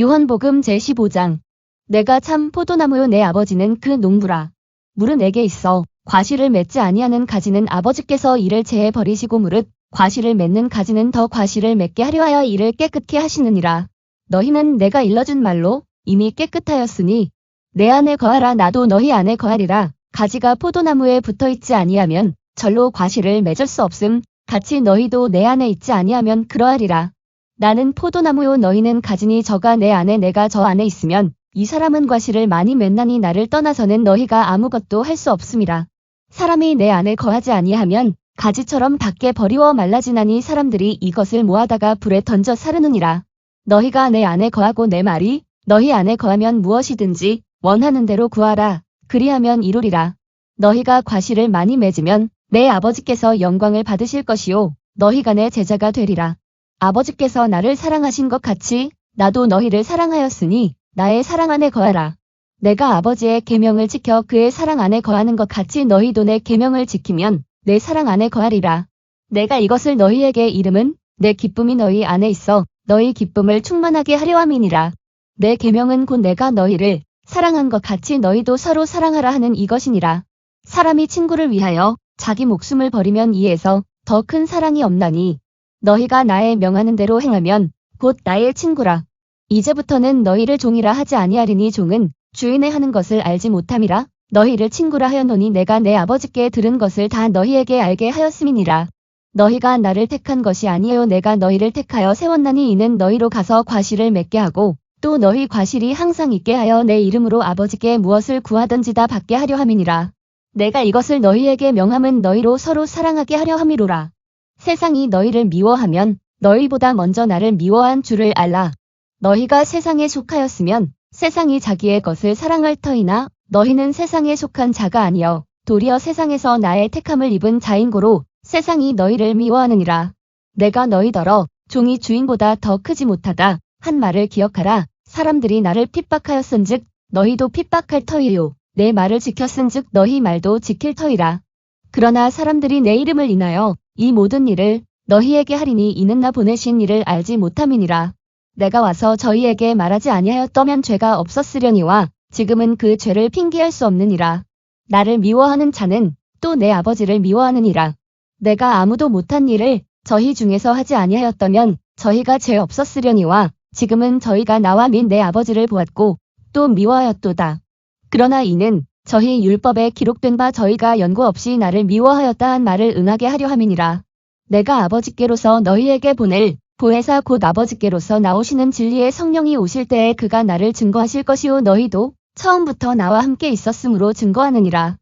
요한복음 제15장 내가 참 포도나무요 내 아버지는 그 농부라. 물은 내게 있어 과실을 맺지 아니하는 가지는 아버지께서 이를 제해 버리시고 무릇 과실을 맺는 가지는 더 과실을 맺게 하려 하여 이를 깨끗게 하시느니라. 너희는 내가 일러준 말로 이미 깨끗하였으니 내 안에 거하라 나도 너희 안에 거하리라. 가지가 포도나무에 붙어 있지 아니하면 절로 과실을 맺을 수 없음 같이 너희도 내 안에 있지 아니하면 그러하리라. 나는 포도나무요 너희는 가지니 저가 내 안에 내가 저 안에 있으면 이 사람은 과실을 많이 맺나니 나를 떠나서는 너희가 아무것도 할 수 없음이라. 사람이 내 안에 거하지 아니하면 가지처럼 밖에 버리워 말라지나니 사람들이 이것을 모아다가 불에 던져 사르느니라. 너희가 내 안에 거하고 내 말이 너희 안에 거하면 무엇이든지 원하는 대로 구하라. 그리하면 이루리라. 너희가 과실을 많이 맺으면 내 아버지께서 영광을 받으실 것이요 너희가 내 제자가 되리라. 아버지께서 나를 사랑하신 것 같이 나도 너희를 사랑하였으니 나의 사랑 안에 거하라. 내가 아버지의 계명을 지켜 그의 사랑 안에 거하는 것 같이 너희도 내 계명을 지키면 내 사랑 안에 거하리라. 내가 이것을 너희에게 이름은 내 기쁨이 너희 안에 있어 너희 기쁨을 충만하게 하려 함이니라. 내 계명은 곧 내가 너희를 사랑한 것 같이 너희도 서로 사랑하라 하는 이것이니라. 사람이 친구를 위하여 자기 목숨을 버리면 이에서 더 큰 사랑이 없나니 너희가 나의 명하는 대로 행하면 곧 나의 친구라. 이제부터는 너희를 종이라 하지 아니하리니 종은 주인의 하는 것을 알지 못함이라. 너희를 친구라 하였노니 내가 내 아버지께 들은 것을 다 너희에게 알게 하였음이니라. 너희가 나를 택한 것이 아니에요 내가 너희를 택하여 세웠나니 이는 너희로 가서 과실을 맺게 하고 또 너희 과실이 항상 있게 하여 내 이름으로 아버지께 무엇을 구하든지 다 받게 하려 함이니라. 내가 이것을 너희에게 명함은 너희로 서로 사랑하게 하려 함이로라. 세상이 너희를 미워하면 너희보다 먼저 나를 미워한 줄을 알라. 너희가 세상에 속하였으면 세상이 자기의 것을 사랑할 터이나 너희는 세상에 속한 자가 아니여 도리어 세상에서 나의 택함을 입은 자인고로 세상이 너희를 미워하느니라. 내가 너희더러 종이 주인보다 더 크지 못하다 한 말을 기억하라. 사람들이 나를 핍박하였은즉 너희도 핍박할 터이요. 내 말을 지켰은즉 너희 말도 지킬 터이라. 그러나 사람들이 내 이름을 인하여 이 모든 일을 너희에게 하리니 이는 나 보내신 이를 알지 못함이니라. 내가 와서 저희에게 말하지 아니하였더면 죄가 없었으려니와 지금은 그 죄를 핑계할 수 없느니라. 나를 미워하는 자는 또 내 아버지를 미워하느니라. 내가 아무도 못한 일을 저희 중에서 하지 아니하였다면 저희가 죄 없었으려니와 지금은 저희가 나와 및 내 아버지를 보았고 또 미워하였도다. 그러나 이는 저희 율법에 기록된 바 저희가 연고 없이 나를 미워하였다 한 말을 응하게 하려 함이니라. 내가 아버지께로서 너희에게 보낼 보혜사 곧 아버지께로서 나오시는 진리의 성령이 오실 때에 그가 나를 증거하실 것이요 너희도 처음부터 나와 함께 있었으므로 증거하느니라.